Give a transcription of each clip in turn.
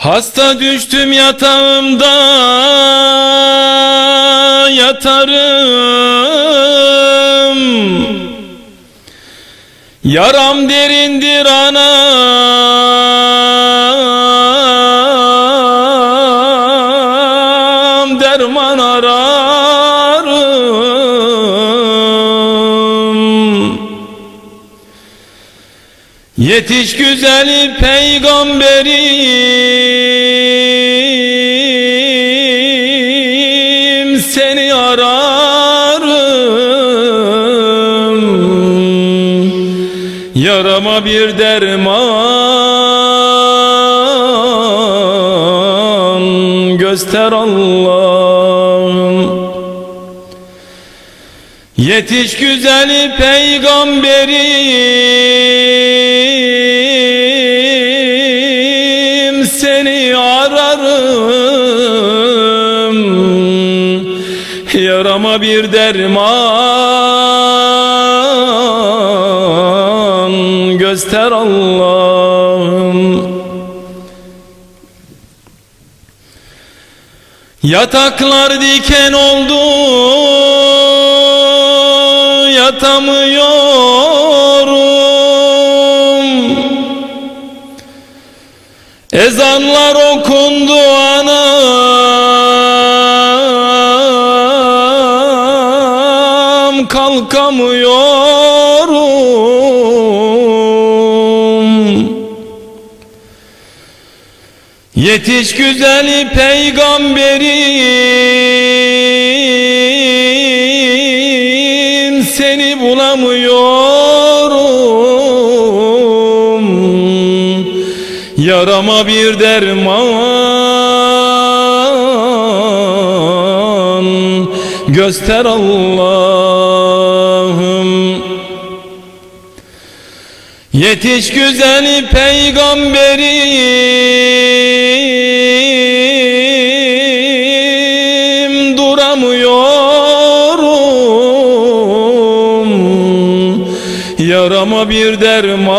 Hasta düştüm yatağımda yatarım. Yaram derindir anam Derman ararım. Yetiş güzeli peygamberim Yarama bir derman göster Allah'ım. Yetiş güzeli peygamberim seni ararım. Yarama bir derman göster Allah'ım. Yataklar diken oldu yatamıyorum. Ezanlar okundu anam kalkamıyorum Yetiş güzeli peygamberim seni bulamıyorum. Yarama bir derman. Göster Allah'ım. Yetiş güzeli peygamberim Yarama bir derman.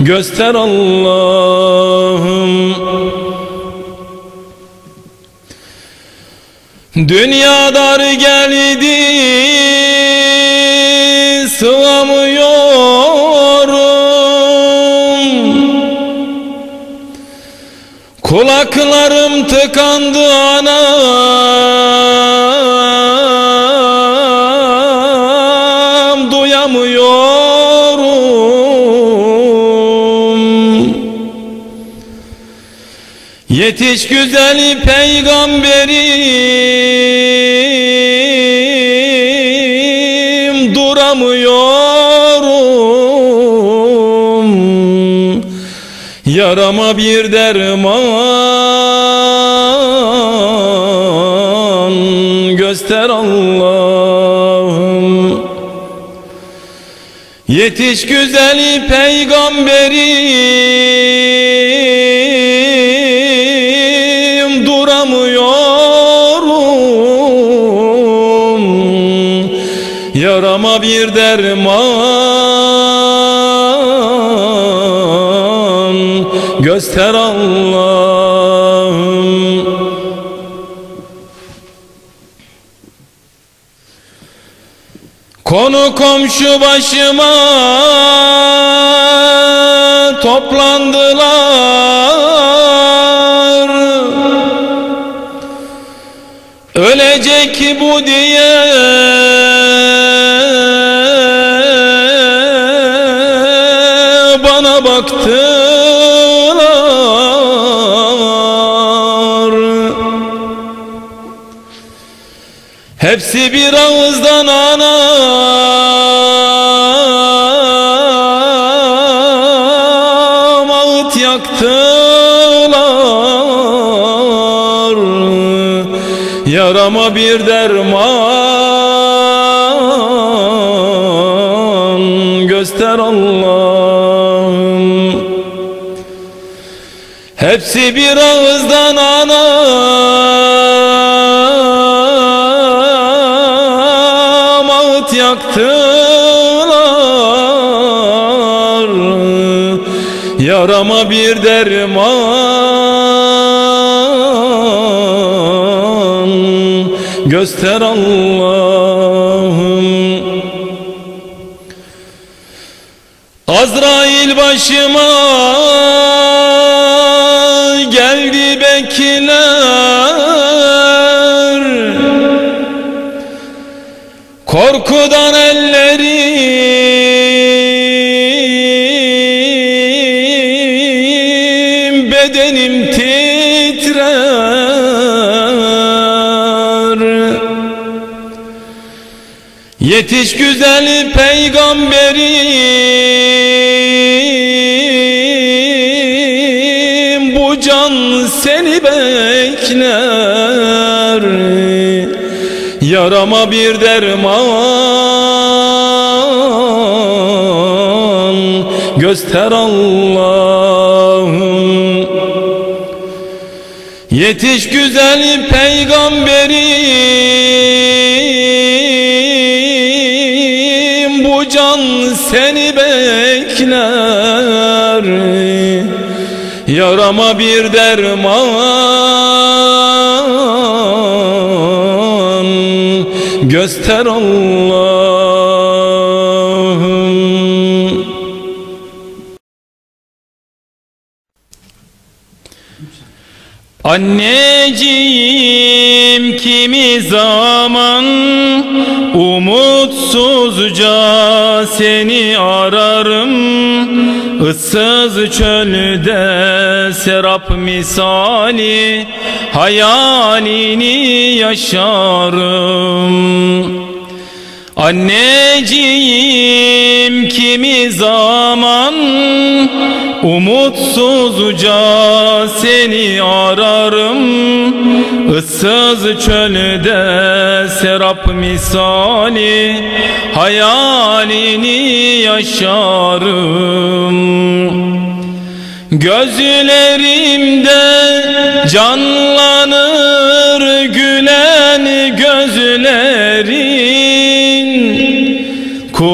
Göster Allah'ım. Dünya dar geldi Kulaklarım tıkandı anam Yetiş güzeli peygamberim duramıyorum. Yarama bir derman göster Allah'ım. Yetiş güzeli peygamberim bir derman. Göster Allah'ım. Konu komşu başıma Hepsi bir ağızdan anam ağıt yaktılar. Yarama bir derman. Göster Allah'ım. Hepsi bir ağızdan anam yaktılar Yarama bir derman Göster Allah'ım. Azrail başıma geldi bekler Yetiş güzel peygamberim Bu can seni bekler. Yarama bir derman. Göster Allah'ım. Yetiş güzel peygamberim seni bekler. Yarama bir derman. Göster Allah'ım Anneciğim kimi zaman umutsuzca seni ararım. Issız çölde serap misali hayalini yaşarım Anneciğim kimi zaman umutsuzca seni ararım. Issız çölde serap misali hayalini yaşarım. Gözlerimde canlanır gülen gözlerin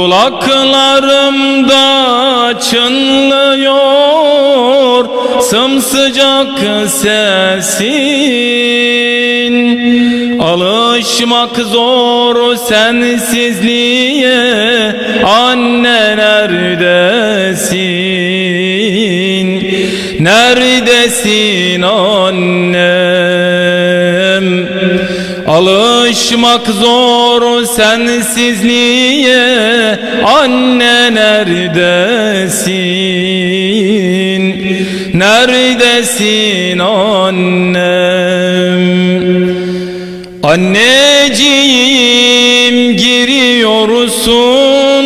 Kulaklarımda çınlıyor sımsıcak sesin. Alışmak zor sensizliğe anne neredesin Neredesin annem? Alışmak zor sensizliğe Anne neredesin? Neredesin annem? Anneciğim giriyorsun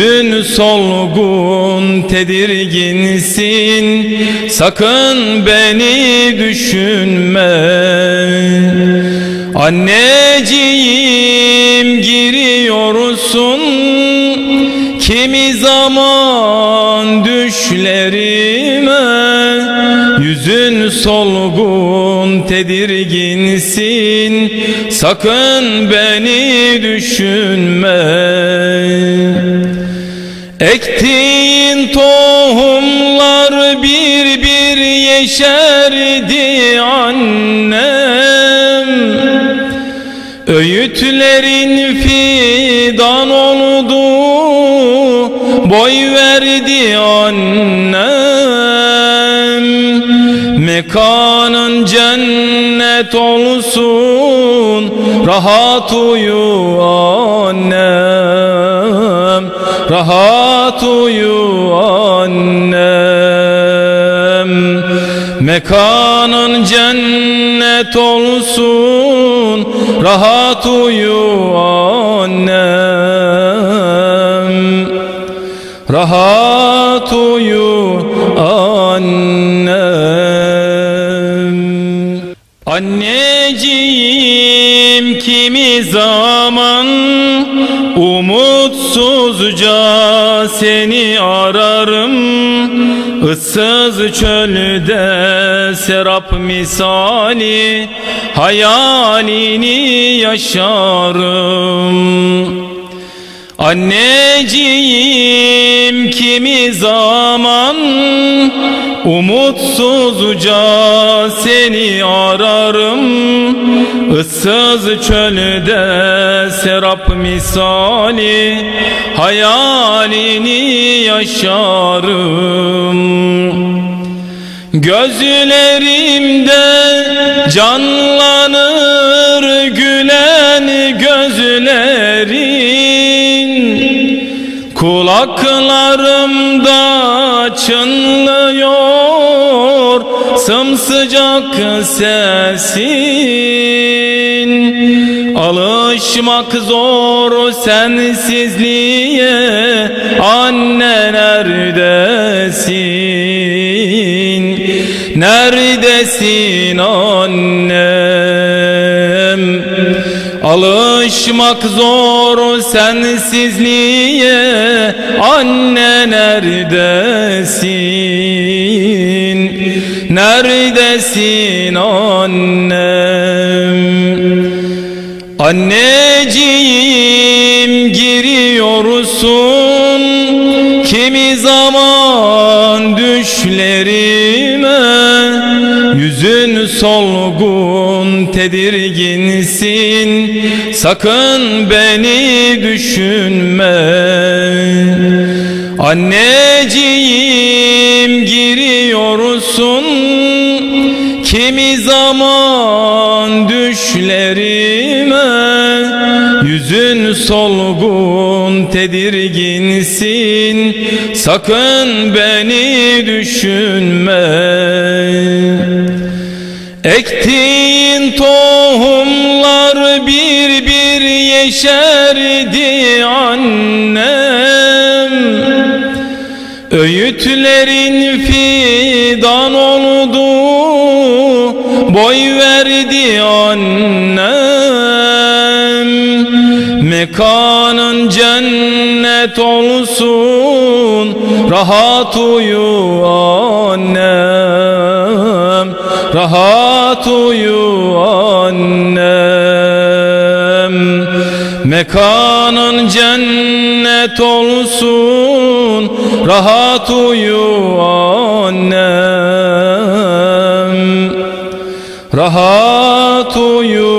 Yüzün solgun tedirginsin. Sakın beni düşünme. Anneciğim giriyorsun. Kimi zaman düşlerime. Yüzün solgun tedirginsin. Sakın beni düşünme Ektiğin tohumlar bir bir yeşerdi annem. Öğütlerin fidan oldu Boy verdi annem. Mekanın cennet olsun Rahat uyu annem Rahat uyu annem. Mekanın cennet olsun. Rahat uyu annem. Rahat uyu annem. Anneciğim kimi zaman umutsuzca seni ararım Issız çölde serap misali hayalini yaşarım. Anneciğim kimi zaman Umutsuzca seni ararım. Issız çölde serap misali Hayalini yaşarım. Gözlerimde canlanır Kulaklarımda çınlıyor sımsıcak sesin. Alışmak zor sensizliğe anne neredesin? Neredesin annem Alışmak zor sensizliğe Anne neredesin? Neredesin annem? Anneciğim giriyorsun. Kimi zaman düşlerime Yüzün solgun tedirginsin. Sakın beni düşünme. Anneciğim giriyorsun. Kimi zaman düşlerime. Yüzün solgun tedirginsin. Sakın beni düşünme Ektiğin tohumlar bir bir yeşerdi annem. Öğütlerin fidan oldu Boy verdi annem. Mekanın cennet olsun Rahat uyu annem Rahat uyu annem. Mekanın cennet olsun. Rahat uyu annem. Rahat uyu